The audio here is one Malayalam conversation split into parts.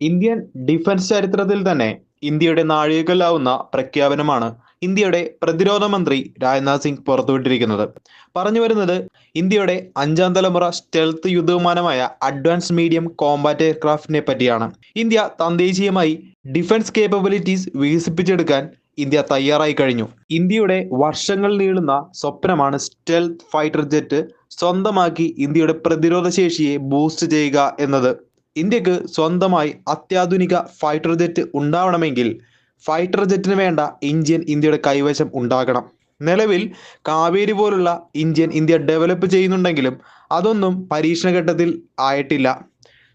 ഇന്ത്യൻ ഡിഫൻസ് ചരിത്രത്തിൽ തന്നെ ഇന്ത്യയുടെ നാഴികക്കല്ലാവുന്ന പ്രഖ്യാപനമാണ് ഇന്ത്യയുടെ പ്രതിരോധ മന്ത്രി രാജ്നാഥ് സിംഗ് പുറത്തുവിട്ടിരിക്കുന്നത്. പറഞ്ഞു വരുന്നത് ഇന്ത്യയുടെ അഞ്ചാം തലമുറ സ്റ്റെൽത്ത് യുദ്ധവിമാനമായ അഡ്വാൻസ് മീഡിയം കോമ്പാറ്റ് എയർക്രാഫ്റ്റിനെ പറ്റിയാണ്. ഇന്ത്യ തദ്ദേശീയമായി ഡിഫൻസ് കേപ്പബിലിറ്റീസ് വികസിപ്പിച്ചെടുക്കാൻ ഇന്ത്യ തയ്യാറായി കഴിഞ്ഞു. ഇന്ത്യയുടെ വർഷങ്ങൾ നീളുന്ന സ്വപ്നമാണ് സ്റ്റെൽത്ത് ഫൈറ്റർ ജെറ്റ് സ്വന്തമാക്കി ഇന്ത്യയുടെ പ്രതിരോധ ശേഷിയെ ബൂസ്റ്റ് ചെയ്യുക എന്നത്. ഇന്ത്യയ്ക്ക് സ്വന്തമായി അത്യാധുനിക ഫൈറ്റർ ജെറ്റ് ഉണ്ടാവണമെങ്കിൽ ഫൈറ്റർ ജെറ്റിന് വേണ്ട എഞ്ചിൻ ഇന്ത്യയുടെ കൈവശം ഉണ്ടാകണം. നിലവിൽ കാവേരി പോലുള്ള ഇന്ത്യൻ ഇന്ത്യ ഡെവലപ്പ് ചെയ്യുന്നുണ്ടെങ്കിലും അതൊന്നും പരീക്ഷണഘട്ടത്തിൽ ആയിട്ടില്ല.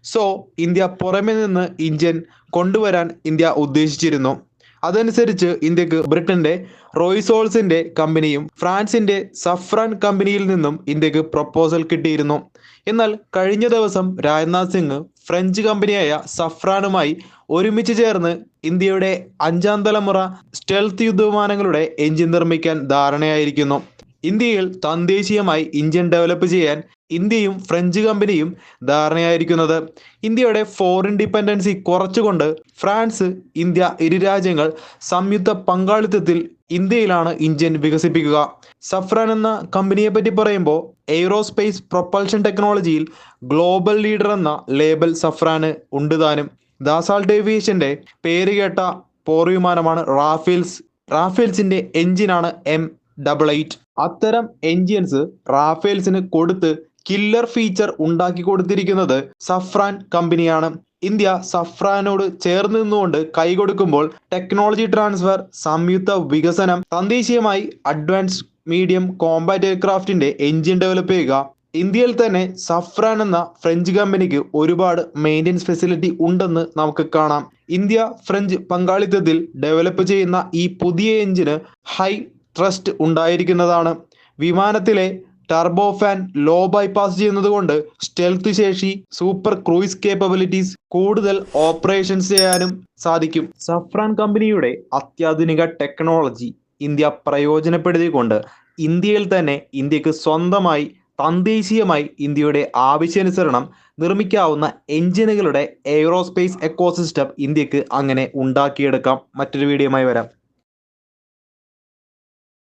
സോ ഇന്ത്യ പുറമെ നിന്ന് എഞ്ചിൻ കൊണ്ടുവരാൻ ഇന്ത്യ ഉദ്ദേശിച്ചിരുന്നു. അതനുസരിച്ച് ഇന്ത്യയ്ക്ക് ബ്രിട്ടന്റെ റോയ്സോൾസിന്റെ കമ്പനിയും ഫ്രാൻസിന്റെ സഫ്രാൻ കമ്പനിയിൽ നിന്നും ഇന്ത്യയ്ക്ക് പ്രപ്പോസൽ കിട്ടിയിരുന്നു. എന്നാൽ കഴിഞ്ഞ ദിവസം രാജ്നാഥ് സിംഗ് ഫ്രഞ്ച് കമ്പനിയായ സഫ്രാനുമായി ഒരുമിച്ച് ചേർന്ന് ഇന്ത്യയുടെ അഞ്ചാം തലമുറ സ്റ്റെൽത്ത് യുദ്ധവിമാനങ്ങളുടെ എഞ്ചിൻ നിർമ്മിക്കാൻ ധാരണയായിരിക്കുന്നു. ഇന്ത്യയിൽ തദ്ദേശീയമായി ഇഞ്ചിൻ ഡെവലപ്പ് ചെയ്യാൻ ഇന്ത്യയും ഫ്രഞ്ച് കമ്പനിയും ധാരണയായിരിക്കുന്നത്. ഇന്ത്യയുടെ ഫോറിൻ ഡിപ്പെൻഡൻസി കുറച്ചുകൊണ്ട് ഫ്രാൻസ് ഇന്ത്യ ഇരു രാജ്യങ്ങൾ സംയുക്ത പങ്കാളിത്തത്തിൽ ഇന്ത്യയിലാണ് എഞ്ചിൻ വികസിപ്പിക്കുക. സഫ്രാൻ എന്ന കമ്പനിയെ പറ്റി പറയുമ്പോൾ എയ്റോസ്പേസ് പ്രൊപ്പൽഷൻ ടെക്നോളജിയിൽ ഗ്ലോബൽ ലീഡർ എന്ന ലേബൽ സഫ്രാന് ഉണ്ട് താനും. ദാസാൾട്ട് ഏവിയേഷന്റെ പേര് കേട്ട പോർ വിമാനമാണ് റാഫേൽസ്. റാഫേൽസിന്റെ എഞ്ചിനാണ് എം ഡബിൾ എയ്റ്റ് അത്തരം എഞ്ചിൻസ് റാഫേൽസിന് കൊടുത്ത് കില്ലർ ഫീച്ചർ ഉണ്ടാക്കി കൊടുത്തിരിക്കുന്നത് സഫ്രാൻ കമ്പനിയാണ്. ഇന്ത്യ സഫ്രാനോട് ചേർന്ന് നിന്നുകൊണ്ട് കൈകൊടുക്കുമ്പോൾ ടെക്നോളജി ട്രാൻസ്ഫർ സംയുക്ത വികസനം തദ്ദേശീയമായി അഡ്വാൻസ് മീഡിയം കോമ്പാറ്റ് എയർക്രാഫ്റ്റിന്റെ എഞ്ചിൻ ഡെവലപ്പ് ചെയ്യുക ഇന്ത്യയിൽ തന്നെ സഫ്രാൻ എന്ന ഫ്രഞ്ച് കമ്പനിക്ക് ഒരുപാട് മെയിന്റെനൻസ് ഫെസിലിറ്റി ഉണ്ടെന്ന് നമുക്ക് കാണാം. ഇന്ത്യ ഫ്രഞ്ച് പങ്കാളിത്തത്തിൽ ഡെവലപ്പ് ചെയ്യുന്ന ഈ പുതിയ എഞ്ചിന് ഹൈ ട്രസ്റ്റ് ഉണ്ടായിരിക്കുന്നതാണ്. വിമാനത്തിലെ ടർബോ ഫാൻ ലോ ബൈപാസ് ചെയ്യുന്നതുകൊണ്ട് സ്റ്റെൽത്ത് ശേഷി സൂപ്പർ ക്രൂയിസ് കേപ്പബിലിറ്റീസ് കൂടുതൽ ഓപ്പറേഷൻസ് ചെയ്യാനും സാധിക്കും. സഫ്രാൻ കമ്പനിയുടെ അത്യാധുനിക ടെക്നോളജി ഇന്ത്യ പ്രയോജനപ്പെടുത്തിക്കൊണ്ട് ഇന്ത്യയിൽ തന്നെ ഇന്ത്യയ്ക്ക് സ്വന്തമായി തദ്ദേശീയമായി ഇന്ത്യയുടെ ആവശ്യാനുസരണം നിർമ്മിക്കാവുന്ന എഞ്ചിനുകളുടെ എയ്റോസ്പേസ് എക്കോസിസ്റ്റം ഇന്ത്യയ്ക്ക് അങ്ങനെ ഉണ്ടാക്കിയെടുക്കാം. മറ്റൊരു വീഡിയോയുമായി വരാം.